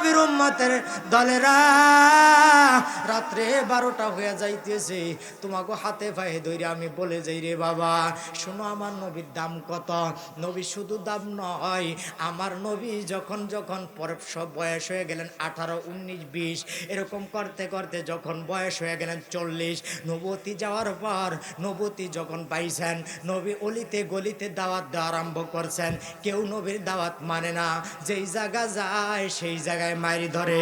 নবীর উম্মতের দলেরা রাত্রে বারোটা হয়ে যাইতেছে। তোমাকে হাতে পায়ে ধরে আমি বলে যাই রে বাবা, শোনো আমার নবীর দাম কত? নবী শুধু দাম নয়, আমার নবী যখন যখন পরে সব বয়স হয়ে গেলেন আঠারো, উনিশ, বিশ, এরকম করতে করতে যখন বয়স হয়ে গেলেন চল্লিশ, নবতী যাওয়ার পর নবতী যখন পাইছেন, নবী অলিতে গলিতে দাওয়াত দেওয়া আরম্ভ করছেন। কেউ নবীর দাওয়াত মানে না, যেই জায়গা যায় সেই জায়গায় মারি ধরে।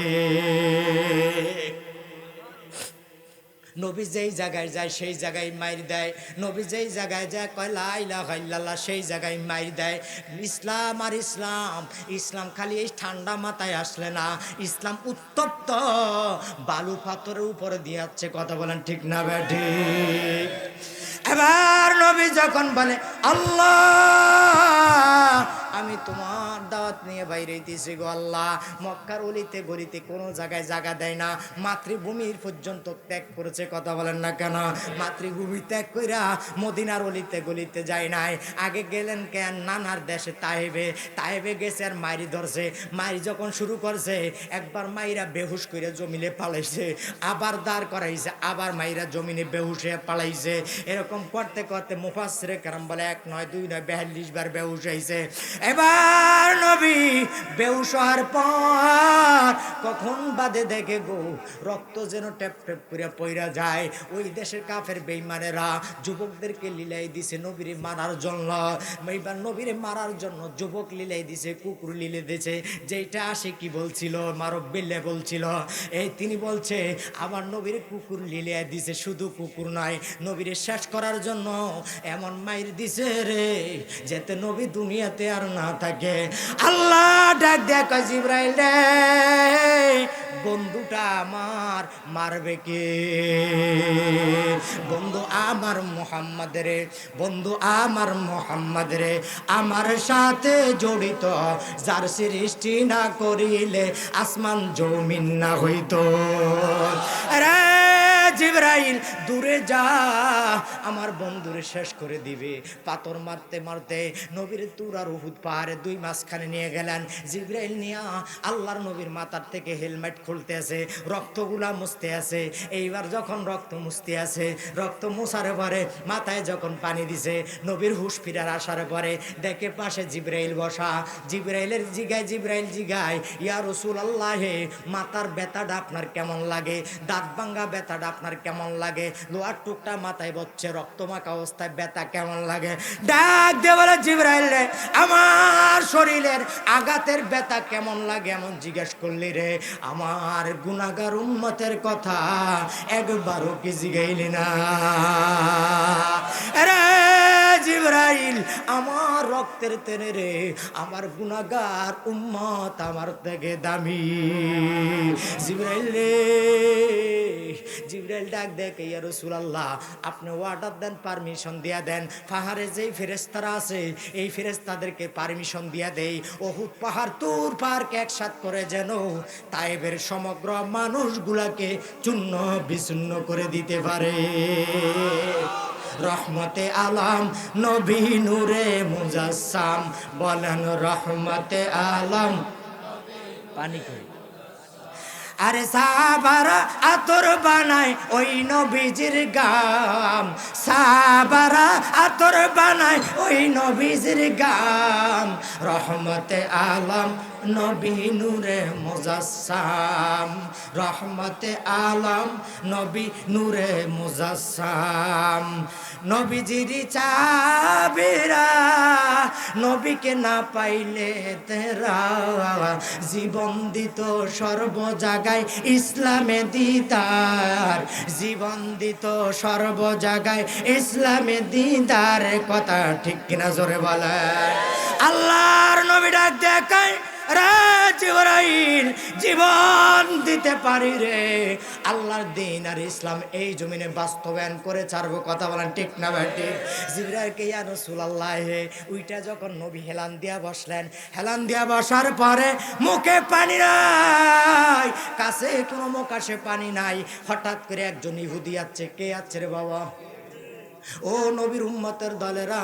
নবী যেই জায়গায় যায়, সেই জায়গায় মাইর দেয়। নবী যেই জায়গায় যায়, কয় লাইলা সেই জায়গায় মাইর দেয়। ইসলাম আর ইসলাম ইসলাম খালি এই ঠান্ডা মাথায় আসলে না। ইসলাম উত্তপ্ত। বালু পাথরের উপরে দিয়ে যাচ্ছে, কথা বলেন ঠিক না ব্যাঠি এবার নবী যখন বলে, আল্লাহ আমি তোমার দাওয়াত নিয়ে বাইরে দিয়েছি গো আল্লাহ। মক্কার অলিতে গলিতে কোনো জায়গায় জায়গা দেয় না। মাতৃভূমির পর্যন্ত ত্যাগ করেছে, কথা বলেন না কেন? মাতৃভূমি ত্যাগ কইরা মদিনার অলিতে গলিতে যায় নাই। আগে গেলেন কেন নানার দেশে তাইবে। তাইবে গেছে আর মাইরি ধরছে। মাইরি যখন শুরু করছে, একবার মাইরা বেহুশ করে জমিনে পালাইছে। আবার দাঁড় করাইছে, আবার মাইরা জমিনে হয়ে পালাইছে। এরকম করতে করতে মুফাসরে কারাম বলে, এক নয়, দুই নয়, বিয়াল্লিশ বার বেহুশ হয়েছে এবার নবী বেহুশ হওয়ার পর কখন বাদে দেখে গো, রক্ত যেন টেপ টেপ করে পইরা যায়। ওই দেশের কাফের বেইমানেরা যুবকদেরকে লিলাই দিছে নবীরে মারার জন্য। এইবার নবীরে মারার জন্য যুবক লিলাই দিছে, কুকুর লিলে দিছে। যেটা আসে কি বলছিল? মারব বিল্লে বলছিল, এই তিনি বলছে, আমার নবীরে কুকুর লিলিয়ে দিছে, শুধু কুকুর নয়, নবীরে শেষ করার জন্য এমন মাইর দিছে রে, যেতে নবী দুনিয়াতে আর না থাকে। আল্লাহ ডাক দেখ জিব্রাইল রে, বন্ধুটা আমার মারবে কে? বন্ধু আমার মোহাম্মদ রে, বন্ধু আমার মোহাম্মদ রে, আমার সাথে জড়িত, যার সৃষ্টি না করিলে আসমান জমিন না হইতো। রে জিব্রাইল, দূরে যা, আমার বন্ধুরে শেষ করে দিবে। পাথর মারতে মারতে নবীর তুরার উহুদ পাহাড়ে দুই মাঝখানে নিয়ে গেলেন। জিব্রাইল নিয়া আল্লাহর নবীর মাথার থেকে হেলমেট খুলতে আছে, রক্তগুলা মুছতে আছে। এইবার যখন রক্ত মুছতে আছে, রক্ত মুছারে পরে মাথায় যখন পানি দিছে, নবীর হুশ ফিরার আসার পরে দেখে পাশে জিব্রাইল বসা। জিব্রাইলের জিগায়, জিব্রাইল জিগায়, ইয়া রসুল আল্লাহে মাথার ব্যথাটা আপনার কেমন লাগে? দাঁত ভাঙ্গা ব্যথাটা আপনার কেমন লাগে? লোহার টুকটা মাথায় বচ্ছে, রক্তমাখা অবস্থায় ব্যথা কেমন লাগে? ডাক দে বলে জিব্রাইল রে, আমার শরীরের আঘাতের ব্যথা কেমন লাগে এমন জিজ্ঞেস করলি রে? আমার গুণাগার উন্মতের কথা একবারও কি জিগাইলি না? রে জিব্রাইল, আমার রক্তের তেনে রে, আমার গুনাগার উম্মত আমার থেকে দামি। জিব্রাইল রে, জিব্রাইল ডাক দেখে ইয়া রাসূলুল্লাহ, আপনি অর্ডার দেন পারমিশন দিয়া দেন। পাহাড়ে যেই ফেরেশতারা আছে, এই ফেরেশতাদেরকে পারমিশন দিয়া দেই। ওহুদ পাহাড় তুর পাহাড়কে একসাথ করে যেন তাইবের সমগ্র মানুষগুলাকে চূর্ণ বিচূর্ণ করে দিতে পারে। রহমতে আলাম নবী নূরে মুজাসসাম বলেন রহমতে আলম। পানি কই আরে সাবারা আতর বানায় ওই নবীজির গাম। সাবারা আতর বানায় ওই নবীজির গাম। রহমতে আলম। নবী নূরে মুজাসসাম, রহমতে আলম, নবী নূরে মুজাসসাম। নবীজির চাবিরা, নবীকে না পাইলে তেরা, জীবন দিত সর্ব জায়গায় ইসলামে দিদার। জীবন দিত সর্ব জায়গায় ইসলামে দিদার, কথা ঠিক কিনা জোরে বলে আল্লাহর নবী ডাক দেখায় জীবন দিতে পারি রে। আল্লাহর দিন আর ইসলাম এই জমিনে বাস্তবায়ন করে ছাড়বো, কথা বলেন ঠিক না ভাই? জিবরাইলকে, ইয়া রাসূলুল্লাহ হে ওইটা যখন নবী হেলান দিয়া বসলেন, হেলান দিয়া বসার পরে মুখে পানি নাই, কাছে কোনো মুখ পানি নাই। হঠাৎ করে একজন ইহুদি আছে কে আছে রে বাবা? ও নবীর উম্মতের দলেরা,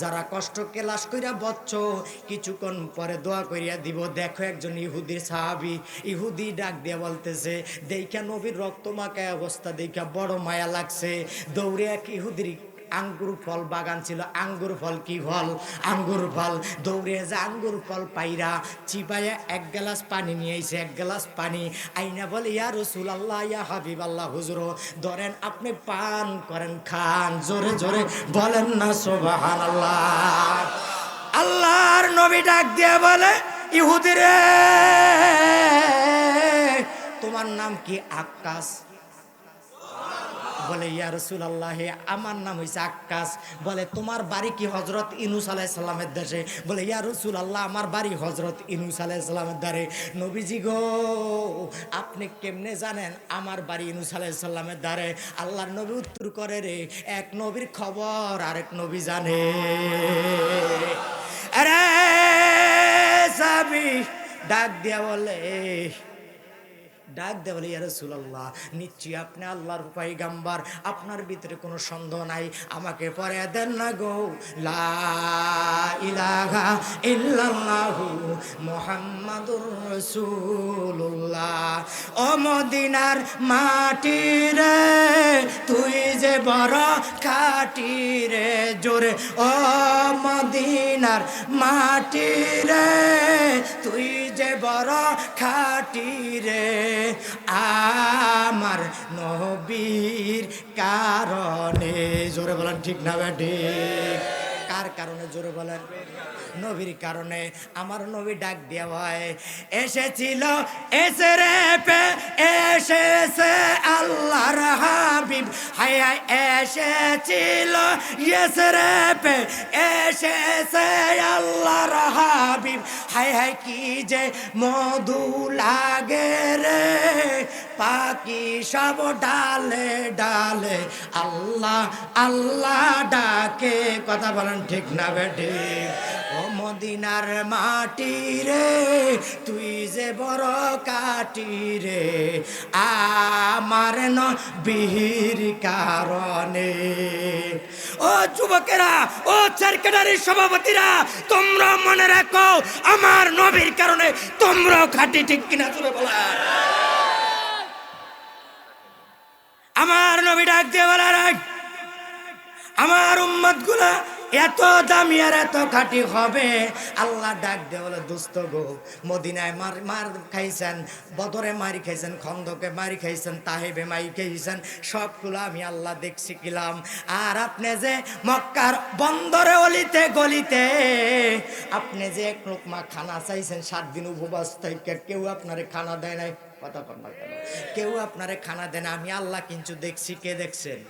যারা কষ্ট কেলাস কইরা বচ্চ, কিছুক্ষণ পরে দোয়া করিয়া দিব, দেখো একজন ইহুদির সাহাবি, ইহুদি ডাক দিয়ে বলতেছে দেখা নবীর রক্ত মাকায় অবস্থা দেখা বড় মায়া লাগছে, দৌড়ে এক ইহুদির আঙ্গুর ফল বাগান ছিল, আঙ্গুর ফল কি ফল? আঙ্গুর ফল। দৌড়ে যে আঙ্গুর ফল পাইরা চিপাইয়া এক গ্লাস পানি নিয়ে এসে এক গ্লাস পানি। আইনা বলে, ইয়া রসুল আল্লাহ ইয়া হাবিব আল্লাহ হুজুর, ধরেন আপনি পান করেন, খান। জোরে জোরে বলেন না সোবাহান আল্লাহ আল্লাহর নবী ডাক দিয়ে বলে ইহুদিরে তোমার নাম কি আকাশ? বলে, ইয়া রসুল আল্লাহ আমার নাম হয়েছে আক্কাস। বলে, তোমার বাড়ি কি হজরত ইনুস আলাইসাল্লামের দেশে বলে, ইয়া রসুল আল্লাহ আমার বাড়ি হজরত ইনুস আলাইসাল্লামের দ্বারে। নবীজি গো, আপনি কেমনে জানেন আমার বাড়ি ইনুস আলাইসাল্লামের দ্বারে? আল্লাহর নবী উত্তর করে রে, এক নবীর খবর আরেক নবী জানে। আরে সাবি ডাক দিয়া বলে ডাক দে বলে, ইয়া রাসূলুল্লাহ, নিশ্চয়ই আপনি আল্লাহর পাইগাম্বার আপনার ভিতরে কোনো সন্দেহ নাই। আমাকে পরে দেন না গো। লা ইলাহা ইল্লাল্লাহু মুহাম্মাদুর রাসূলুল্লাহ। ও মাটি রে, তুই যে বড় খাটি রে, জোরে। ও মদিনার মাটি রে, তুই যে বড় খাটি রে। আমার নবীর কারণে। জোরে বলেন ঠিক না ব্যাটি কার কারণে জোরে বলেন? নবীর কারণে। আমার নবী ডাক দেওয়া হয় এসেছিল এসে রে পে এসেছে আল্লাহর হাবিব। হায় এসেছিল এসে রে পে এসেছে আল্লাহর হাবিব। হায় হায়, কি যে মধু লাগে রে পাখি সব ডালে ডালে, আল্লাহ আল্লাহ ডাকে। কথা বলেন ঠিক না বেটি? ও মদিনার মাটি রে, তুই যে বড় কাটি রে, আমার বিহির কারণে। ও যুবকেরা, ও সেক্রেটারির সভাপতিরা, তোমরা মনে রাখো, আমার নবীর কারণে তোমরাও খাটি ঠিক কিনা চলে বলা আমার নবী ডাক দিয়ে আগ, আমার উম্মতগুলা এত দামি আর এত খাটি হবে। আল্লাহ ডাক দিয়ে বলে দুস্থ গো মদিনায় মার মার খাইছেন বদরে মারি খাইছেন খন্দকে মারি খাইছেন তাহেবে মারি খাইছেন সবগুলো আমি আল্লাহ দেখছি কিলাম। আর আপনি যে মক্কার বন্দরে অলিতে গলিতে আপনি যে এক লোকমা খানা চাইছেন সাত দিন উপবাস থেকে কেউ আপনারে খানা দেয় নাই। কথা কেন কেউ আপনারে খানা দেন আমি আল্লাহ কিন্তু দেখছি, কে দেখছেন?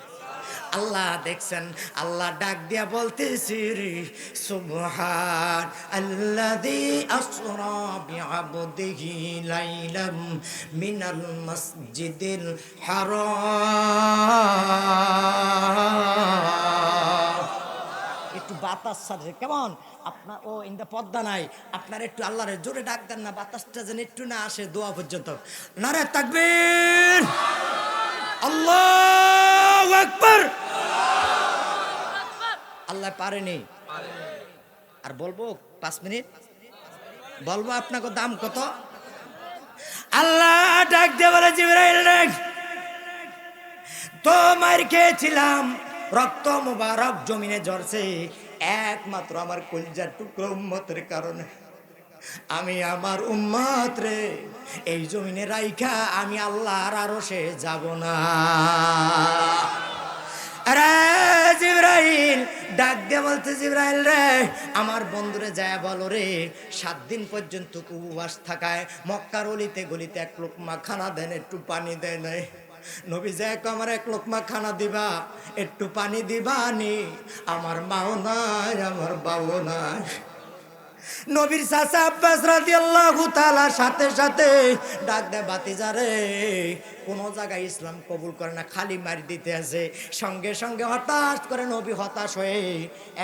আল্লাহ দেখছেন, আল্লাহ ডাক দিয়া বলতেছি রে সুবহান আল্লাযী আসরা বিআবদিহি লাইলাম মিনাল মসজিদিল হারাম। একটু বাতাস সাথে কেমন? আপনার, ও ইন্দা পদ্মা নাই। আপনার একটু আল্লাহরে জোরে ডাক দেন না, বাতাসটা যেন একটু না আসে দোয়া পর্যন্ত। নারে তাকবীর। আল্লাহ আকবার। আল্লাহ পারেনি। আর বলব, পাঁচ মিনিট। বলব আপনাকে দাম কত? আল্লাহ ডাক দিয়ে বলে, জিবরাইল, ডাক। তো মার খেয়েছিলাম, রক্ত মুবারক জমিনে ঝরছে। একমাত্র আমার কলজার টুকরো উম্মতের কারণে। আমি আমার উম্মত রে, এই জমিনে রাইখা আমি আল্লাহর আরও সে যাব না। জিব্রাইল, ডাক দিয়ে বলতে জিব্রাইল রে, আমার বন্ধুরে যায় বলো রে, সাত দিন পর্যন্ত উপবাস থাকায় মক্কার অলিতে গলিতে এক লোকমা খানা দেন, একটু পানি দেয় নাই। নবী যায় আমার এক লোকমা খানা দিবা, একটু পানি দিবা নি। আমার মাও নাই, আমার বাবু নাই। নবীর চাচা আব্বাস রাদিয়াল্লাহু তাআলার সাথে সাথে ডাক দেয় বাতিজারে কোন জায়গায় ইসলাম কবুল করে না, খালি মারি দিতে আছে। সঙ্গে সঙ্গে হঠাৎ করে নবী হতাশ হয়ে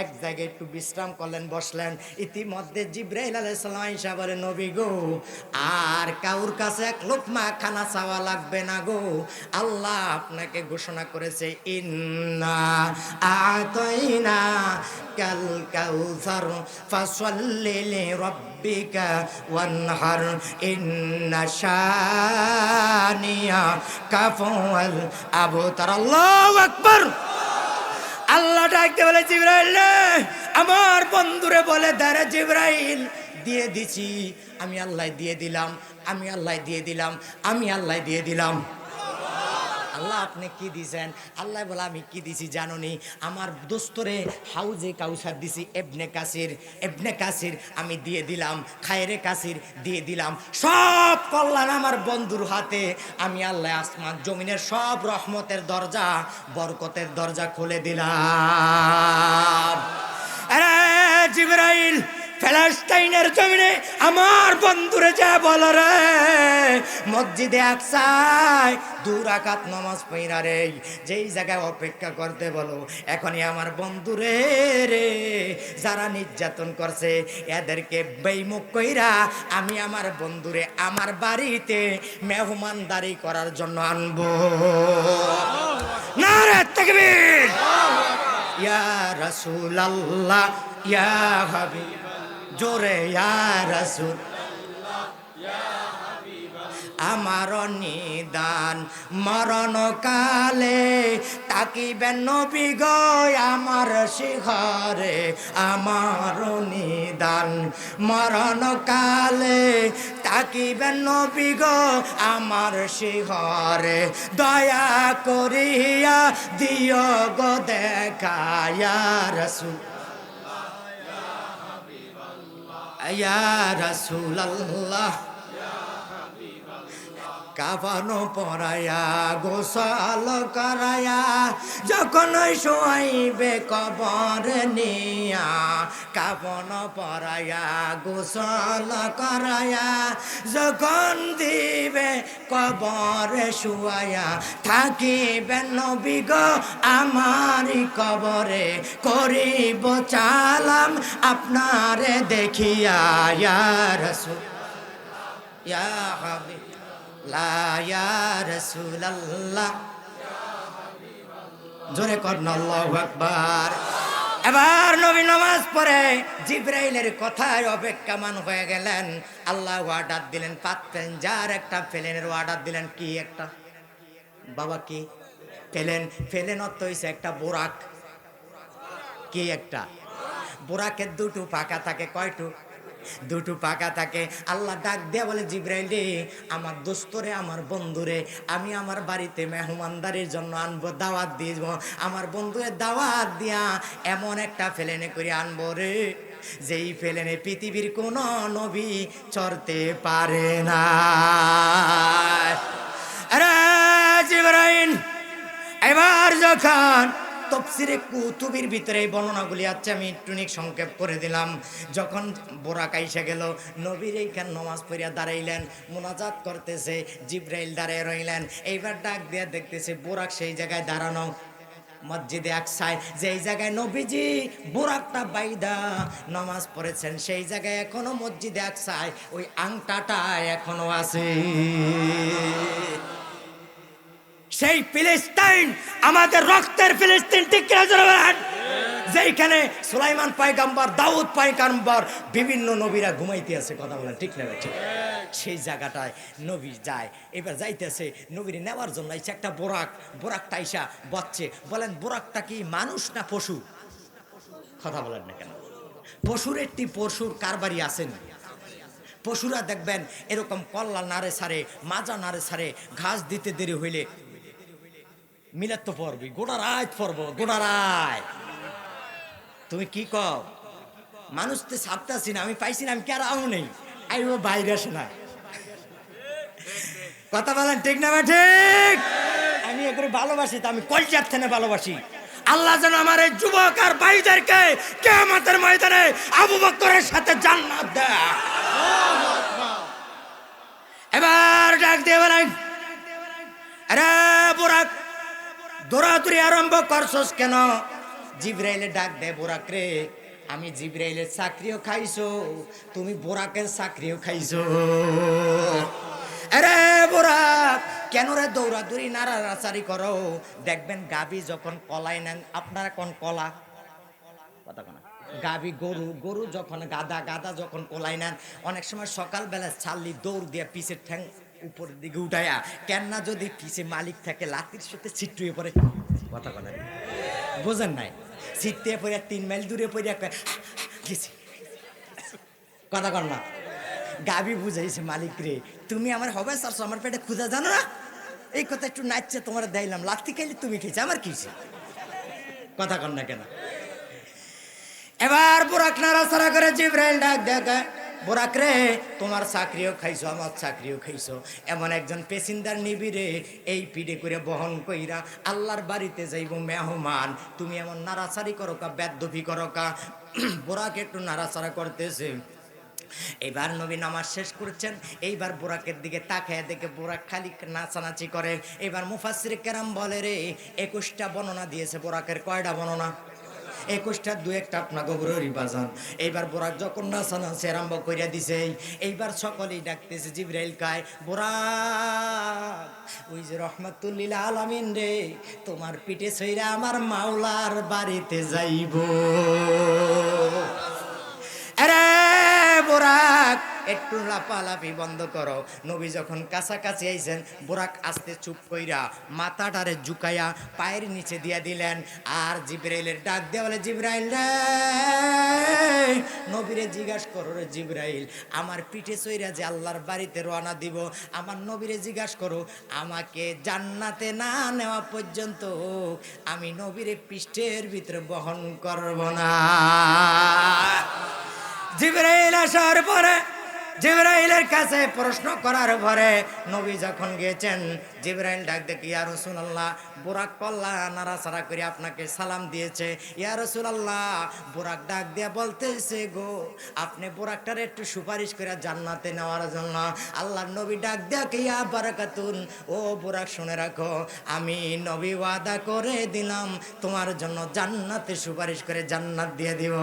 এক জায়গায় একটু বিশ্রাম করলেন, বসলেন। ইতিমধ্যে জিব্রাইল আলাইহিস সালাম আয়েশা বলে, নবী গো, আর কাউর কাছে এক লোকমা খানা চাওয়া লাগবে না গো। আল্লাহ আপনাকে ঘোষণা করেছে, ইন্না আতাইনা কাল কাউসার, ফাসাল্লি লিরাব্বিকা ওয়ানহার, ইন্না শানিয়া কাফওয়াল আবতার। আল্লাহু আকবার। আল্লাহ ডাকতে বলে, জিব্রাইল আমার বন্ধুরে বলে দাঁড়া জিব্রাইল। দিয়ে দিছি। আমি আল্লাহ দিয়ে দিলাম, আমি আল্লাহ দিয়ে দিলাম, আমি আল্লাহ দিয়ে দিলাম। আল্লাহ আপনি কি দিছেন? আল্লাহ বলে, আমি কি দিছি জানুনি? আমার দোস্তরে হাউজে কাউসার দিছি, এবনে কাসির। এবনে কাসির আমি দিয়ে দিলাম, খায়রে কাসির দিয়ে দিলাম। সব কল্যাণ আমার বন্ধুর হাতে। আমি আল্লাহ আসমান জমিনের সব রহমতের দরজা, বরকতের দরজা খুলে দিলাম। জিবরাইল ফেলাস্টাইনের জমিনে আমার বন্ধুরে যা বল রে। মসজিদে আকসায় দুরাকাত নামাজ পইরা রে। যেই জায়গায় অপেক্ষা করতে বলো, এখনই আমার বন্ধুরে রে। যারা নির্যাতন করছে, এদেরকে বেইমুখ কইরা আমি আমার বন্ধুরে আমার বাড়িতে মেহমানদারি করার জন্য আনব। না রে তাকবীর। ইয়া রাসূলুল্লাহ, ইয়া হাবিব। জোরে রাসূল। আমার নিদান মরণ কালে তাকিবেন নবী গো, আমার শিখরে আমার নিদান মরণ কালে তাকিবেন নবী গো, আমার শিখরে। দয়া করিয়া দিও গো দেখায়া রসুল। ইয়া রাসূলুল্লাহ। কাবানো পরায়া, গোসাল করায়া, যখন শোয়াইবে কবর নিয়া কাবন পরায়া, গোসাল করায়া, যখন দিবে কবর শুয়ায়া, থাকিবে নবী গো আমারই কবরে, করিব চালাম আপনারে দেখিয়া, ইয়া রাসূল, ইয়া হাবিব। লা ইয়া রাসূলুল্লাহ। জোরে কর না, আল্লাহু এবার নবী নামাজ পড়ে জিব্রাইলের কথায় অপেক্ষামান হয়ে গেলেন। আল্লাহ অর্ডার দিলেন পাত্রেন যার একটা প্লেনের অর্ডার দিলেন, কি একটা? বাবা, কি? প্লেন প্লেন অর্থ হয়েছে একটা বোরাক। কি একটা? বোরাকের দুটো পাকা থাকে, কয়টু? দুটো পাকা থাকে। আল্লাহ ডাক দেয়া বলে, জিব্রাইল রে, আমার দোস্তরে আমার বন্ধুরে আমি আমার বাড়িতে মেহমানদারির জন্য আনব, দাওয়াত দিয়ে আমার বন্ধুরে দাওয়াত দিয়া এমন একটা ফেলেনে করে আনব রে, যেই ফেলেনে পৃথিবীর কোন নবী চড়তে পারে না। এবার যখন তফসিরে কুতুবির ভিতরে এই বর্ণনাগুলি আছে, আমি টুনিক সংক্ষেপ করে দিলাম। যখন বোরাক আইসা গেল, নবীর এইখান নমাজ পড়িয়া দাঁড়াইলেন, মোনাজাত করতেছে, জিব্রাইল দাঁড়ায় রইলেন। এইবার ডাক দিয়া দেখতেছে, বোরাক সেই জায়গায় দাঁড়ানো। মসজিদে আকসায়, যেই জায়গায় নবীজি বোরাকটা বাইদা নমাজ পড়েছেন, সেই জায়গায় এখনও মসজিদে আকসায়, ওই আংটাটা এখনও আছে। সেই ফিলিস্তাইন আমাদের রক্তের ফিলিস্তিন, ঠিক? যেইখানে সুলাইমান পাইগাম্বার দাউদ পাইগাম্বার বিভিন্ন নবীরা ঘুমাইতে আছে, কথা বলেন, ঠিক না ঠিক সেই জায়গাটায় নবী যায়, এবার যাইতেছে, নবীর নেওয়ার জন্য আইসা একটা বোরাক, বোরাকটা আইসা বচ্ছে, বলেন, বোরাকটা কি মানুষ না পশু? কথা বলেন না কেন? পশুর একটি পশুর কারবারি আছেন পশুরা দেখবেন, এরকম কল্লা নাড়ে সারে, মাজা নাড়ে সারে, ঘাস দিতে দেরি হইলে মিলাত তো পড়বি গোটা রাত পড়ব গোটা রাত তুমি কি কও? মানুষ তো ছাপতাছি না, আমি পাইছি না, আমি কে আও নেই? আইব বাইরে আসে না। কথা বলেন ঠিক না ঠিক? আমি এগুলো ভালোবাসি, তো আমি কল কলচার থেকে ভালোবাসি। আল্লাহ যেন আমার এই যুবক আর ভাইদেরকে কেমতের ময়দানে আবু বক্করের সাথে জান্নাত এবার ডাক দিয়ে বলেন, আরে দৌড়াদৌড়ি আরম্ভ করছস কেন? জিব্রাইলে ডাক দে বুরাক রে, আমি জিব্রাইলের চাকরিও খাইছো, তুমি বোরাকের চাকরিও খাইছো। আরে বোরাক, কেন রে দৌড়াদৌড়ি নাড়াচাড়ি করো? দেখবেন গাবি যখন কলাই নেন, আপনারা কোন কলা? কথা গাবি গরু গরু যখন গাদা গাদা যখন কোলাই নেন, অনেক সময় সকালবেলা ছাড়লি দৌড় দিয়ে পিছের ঠ্যাং উপরের দিকে উঠাইয়া কেননা যদি পিছে মালিক থাকে লাতির সাথে ছিট্টুয়ে পড়ে। কথা কথা বোঝেন নাই? ছিটতে পড়ে তিন মাইল দূরে পড়ে কয়, গেছি কথা কর না? গাবি বুঝাইছে মালিক রে তুমি আমার হবে চারশো আমার পেটে ক্ষুধা জানো না? এই কথা একটু নাচছে তোমার দেইলাম লাত্তি খাইলে তুমি খেয়েছে আমার কিছে কথা কর না কেন? এবার বুরাক নাড়াচাড়া করে জিব্রাইল ডাক দেখে বুরাক রে তোমার চাকরিও খাইছো, আমার চাকরিও খাইছো। এমন একজন পেসিন্দার নিবিরে এই পিড়ে করে বহন কইরা আল্লাহর বাড়িতে যাইব মেহমান। তুমি এমন নাড়াচাড়ি করো কা, বেদবি করো কা? বুরাক একটু নাড়াচাড়া করতেছে। এবার নবী নামাজ শেষ করছেন, এইবার বোরাকের দিকে তাকায় দেখে বোরাক খালি নাচানাচি করে। এবার মুফাসির কেরাম বলে রে, একুশটা বর্ণনা দিয়েছে বোরাকের, কয়টা বর্ণনা? একুশটা দু একটা আপনা গোবরের বাজান। এইবার বোরাক যখন নাচানাচি আরম্ভ করিয়া দিছে এইবার সকলেই ডাকতেছে, জিব্রাইল কায়, বোরাক, ওই যে রহমাতুল্লিল আলামিন রে, তোমার পিঠে ছইরা আমার মাওলার বাড়িতে যাইব। আরে বোরাক একটু লাফালাফি বন্ধ করো। নবী যখন কাছাকাছি আইছেন, বোরাক আস্তে চুপ কইরা মাথাটারে ঝুকাইয়া পায়ের নিচে দিয়া দিলেন। আর জিব্রাইলের ডাক দেওয়া বলে, জিব্রাইল রে, নবীরে জিজ্ঞাস করো রে জিব্রাইল, আমার পিঠে চইরা যে আল্লাহর বাড়িতে রওনা দিব, আমার নবীরে জিজ্ঞাস করো, আমাকে জান্নাতে না নেওয়া পর্যন্ত আমি নবীরে পৃষ্ঠের ভিতরে বহন করব না। জিব্রাইল আসার পরে জিব্রাইলের কাছে প্রশ্ন করার পরে নবী যখন গিয়েছেন, জিব্রাইল ডাক দেখি, ইয়া রাসূলুল্লাহ, বুরাক কল্লা নাড়াচাড়া করে আপনাকে সালাম দিয়েছে। ইয়া রাসূলুল্লাহ, বুরাক ডাক দিয়ে বলতেছে, গো, আপনি বুরাকটার একটু সুপারিশ করে জান্নাতে নেওয়ার জন্য। আল্লাহর নবী ডাক দেখে ইয়া বারাকাতুন, ও বুরাক শুনে রাখো, আমি নবী ওয়াদা করে দিলাম, তোমার জন্য জান্নাতে সুপারিশ করে জান্নাত দিয়ে দিব।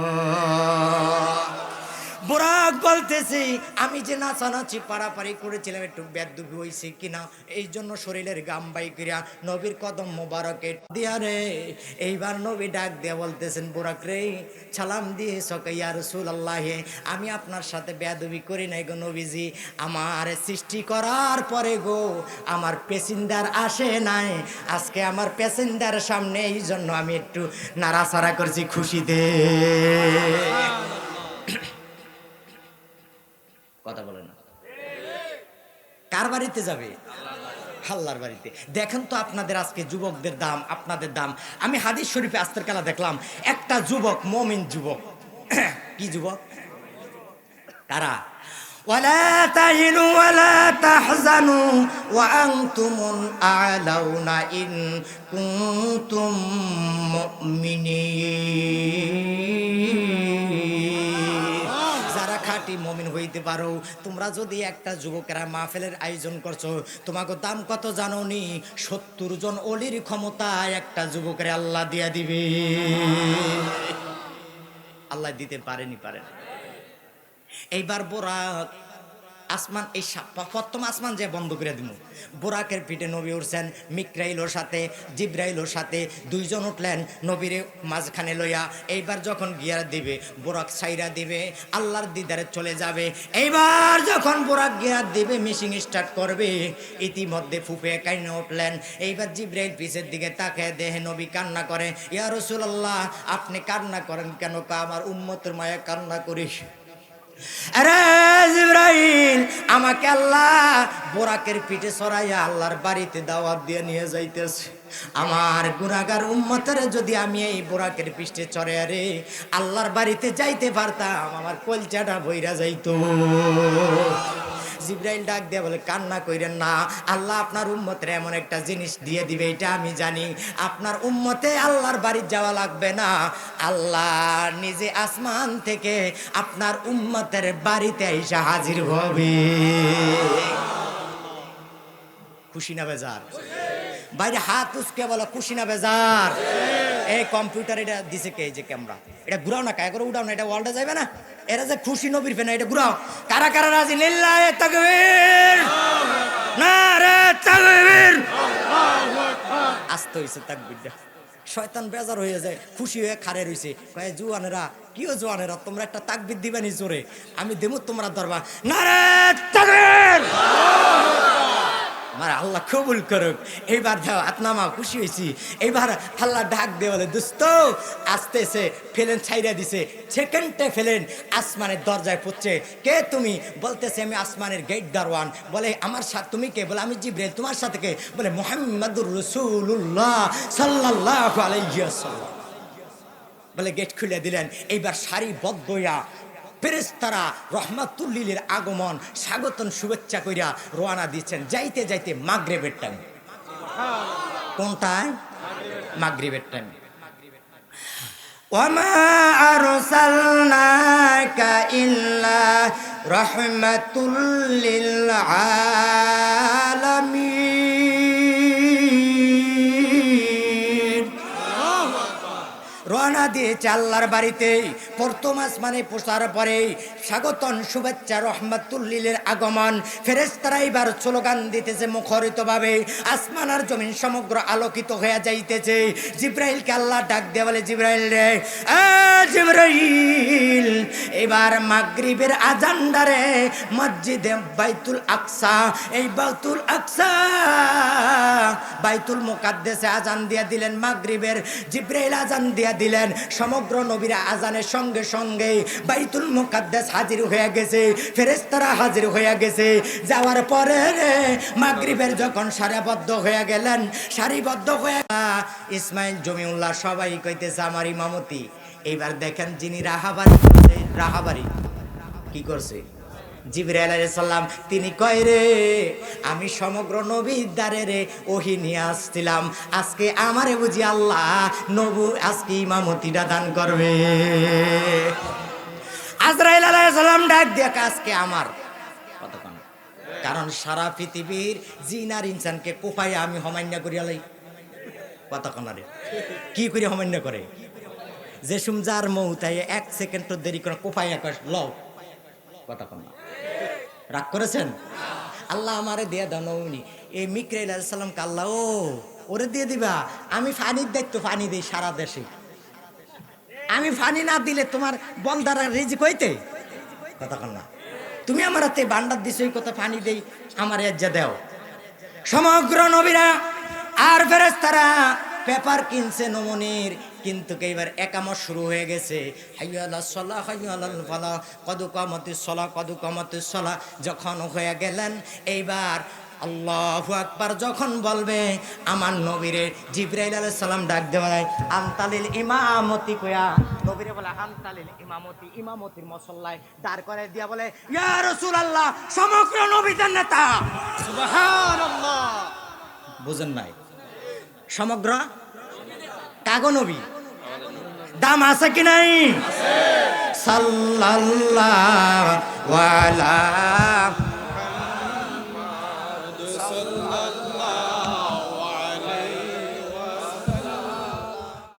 বোরাক বলতেছি, আমি যে নাচানাচি পাড়াপাড়ি করেছিলাম, একটু বেদুবি হয়েছে কিনা? এই জন্য শরীরের গাম বাই করিয়া নবীর কদম মোবারকে দিয়া রে, এইবার নবী ডাক দিয়া বলতেছেন, বোরাক রে, সালাম দিয়ে সকাইয়া রসুল আল্লাহে আমি আপনার সাথে বেদবি করি নাই গো নবীজি। আমার সৃষ্টি করার পরে গো, আমার পেসেঞ্জার আসে নাই। আজকে আমার প্যাসেঞ্জার সামনে এই জন্য আমি একটু নাড়াচাড়া করছি খুশিতে। কথা বলে না কার বাড়িতে যাবে হাল্লার বাড়িতে দেখেন তো আপনাদের আজকে যুবকদের দাম আপনাদের দাম আমি হাদিস শরীফে আস্তের খেলা দেখলাম একটা যুবক মমিন যুবক কি যুবক কারা ولا تهنوا ولا تحزنوا وأنتم الأعلون إن كنتم مؤمنين যারা খাঁটি মমিন হইতে পারো। তোমরা যদি একটা যুবকেরা মাহফিলের আয়োজন করছ, তোমাকে দাম কত জানো নি? সত্তর জন অলির ক্ষমতা একটা যুবকের আল্লাহ দিয়া দিবে। আল্লাহ দিতে পারেনি পারেন এইবার বোরাক আসমান, এই প্রথম আসমান যে বন্ধ করে দিব বোরাকের পিঠে নবী উঠছেন, মিকরাইলোর সাথে, জিব্রাইলোর সাথে, দুইজন উঠলেন নবীরে মাঝখানে লইয়া। এইবার যখন গিয়ার দিবে, বোরাক সাইরা দিবে, আল্লাহর দিদারে চলে যাবে। এইবার যখন বোরাক গিয়ার দিবে, মিশিং স্টার্ট করবে। ইতিমধ্যে ফুপে কাইনে উঠলেন। এইবার জিব্রাইল পিছের দিকে তাকে দেহে নবী কান্না করে, ইয়া রসুল্লাহ আপনি কান্না করেন কেন? কা, আমার উম্মতের মায়া কান্না করিস? আরে জিব্রাইল আমাকে আল্লাহ বোরাকের পিঠে সরাইয়া আল্লাহর বাড়িতে দাওয়াত দিয়ে নিয়ে যাইতেছে। আমার গুণাগার উম্মতের যদি আমি এই বোরাকের পিঠে চড়ে রে, আল্লাহর বাড়িতে যাইতে পারতাম, আমার কলচাটা বইরা যাইতো। জিব্রাইল ডাক দিয়ে বলে, কান্না কইরেন না, আল্লাহ আপনার উম্মতের এমন একটা জিনিস দিয়ে দিবে, এটা আমি জানি। আপনার উম্মতে আল্লাহর বাড়ি যাওয়া লাগবে না। আল্লাহ নিজে আসমান থেকে আপনার উম্মতের বাড়িতে এসে হাজির হবে। খুশি না বেজার? বাইরে হাত উসকে বলো, খুশি না বেজার? এই কম্পিউটার এটা দিছে কে? এই যে ক্যামেরা। এটা ঘুরাও না কায় করে উঠাও না, এটা ওয়ার্ল্ডে যাবে না। এরা যে খুশি নবীর ফেনা, এটা ঘুরাও। কারা কারা রাজি? লিল্লাহে তাকবীর। না রে তাকবীর। আস্তে হইছে তাকবীরটা। শয়তান বেজার হয়ে যায়, খুশি হয়ে খারে রইছে। কয়ে, জুয়ানেরা কিও জুয়ানেরা, তোমরা একটা তাকবীর দিবানি জোরে। আমি দেবো তোমরা দরবার। না রে তাকবীর। আমার আল্লাহ কবুল করুক। এইবার যাও আতনামা খুশি হয়েছি। এইবার আল্লাহ ডাক দে বলে, দোস্ত, আসতেছে, ফেলেন ছাইরা দিছে। সেকেন্ডে ফেলেন, আসমানের দরজায় পড়ছে কে তুমি? বলতেছে, আমি আসমানের গেট দারওয়ান বলে, আমার সাথে, তুমি কে? বলে, আমি জিব্রাইল তোমার সাথে কে? বলে, মোহাম্মদুর রসুল্লাহ সাল্লাহ আলাইসাল্লাম বলে, গেট খুলে দিলেন। এইবার সারিবদ্ধ হইয়া ফেরেস্তারা রহমাতুল্লিলের আগমন স্বাগতন শুভেচ্ছা কইরা রওনা দিচ্ছেন যাইতে যাইতে মাগরেবের টাইম মাগরিবের টাইম ওয়ামা আরসালনাকা ইল্লা রাহমাতুল লিল দিয়েছে আল্লাহর বাড়িতে, প্রথম আসমানে পোষার পরে স্বাগতন শুভেচ্ছা, রহমাতুল্লিলের আগমন। ফেরেস্তারা এবার স্লোগান দিতেছে মুখরিতভাবে, আসমান আর জমিন সমগ্র আলোকিত হয়ে যাইতেছে। জিব্রাইলকে আল্লাহ ডাক দেওয়ালে জিব্রাইল রে জিব্রাইল! এবার মাগরিবের আজান্ডারে মসজিদে বাইতুল আকসা, এই বাইতুল আকসা, বাইতুল মুকাদ্দেসে আজান দিয়া দিলেন, মাগরিবের জিব্রাইল আজান দিয়া দিলেন, সমগ্র নবীরা আজানের সঙ্গে সঙ্গে বাইতুল মুকাদ্দেস হাজির হয়ে গেছে, ফেরেশতারা হাজির হয়ে গেছে। যাওয়ার পরে মাগরিবের যখন সারিবদ্ধ হয়ে গেলেন, সারিবদ্ধ হয়ে ইসমাইল জমিউল্লাহ সবাই কইতেছে, আমার ইমামতি এইবার দেখেন যিনি রাহাবাড়ি করছে, রাহাবাড়ি কি করছে? জিবরাইল তিনি কয় রে আমি সমগ্র নবীর দ্বারে রে ওহি নিয়ে আসছিলাম। আজকে আমারে বুঝি আল্লাহ নবু আজকে ইমামতিটা দান করবে। আজরাইল আলাইহিস সালাম ডাক দিয়ে আজকে আমার। কতক্ষণ? কারণ সারা পৃথিবীর জিন আর ইনসানকে কোপাই আমি হমান্য করিয়া লাই। কতক্ষণ আরে? কি করে হমান্য করে? যে সুমজার মৌতাই এক সেকেন্ড তো দেরি করে কোপাই আকাশ লও। কতক্ষণ না। রাগ করেছেন? আল্লাহ আমারে দিয়ে দাও নৌনি এই মিকরাইল সালামকে আল্লাহ, ও, ওরে দিয়ে দিবা। আমি ফানির দায়িত্ব পানি দিই সারা দেশে। আমি ফানি না দিলে তোমার বন্দারা রিজিক হইতে? কতক্ষণ না। তুমি আমার হাতে বান্ডার দিছো, এই কথা পানি দেই, আমার এজ্জা দেও। সমগ্র নবীরা আর ফেরেস্তারা পেপার কিনছে নমনির। কিন্তু এইবার একামত শুরু হয়ে গেছে। হাইয়ালা সলা, হাইয়ালাল ফালা, কদু সলা কদু সলা, যখন হয়ে গেলেন, এইবার আল্লাহু আকবার যখন বলবে, আমার নবীরে জিব্রাইল আলাইহিস সালাম ডাক দেওয়া আনতালিল ইমামতি কয়া নবীরে বলে, আনতালিল ইমামতি ইমামতির মসল্লায় দাঁড় করে দিয়া বলে, ইয়া রাসূলুল্লাহ, সমগ্র নবীদের নেতা! বুঝেন নাই? সমগ্র কাগো নবী? দাম আছে কি নাই? সাল্লাল্লাহ আলা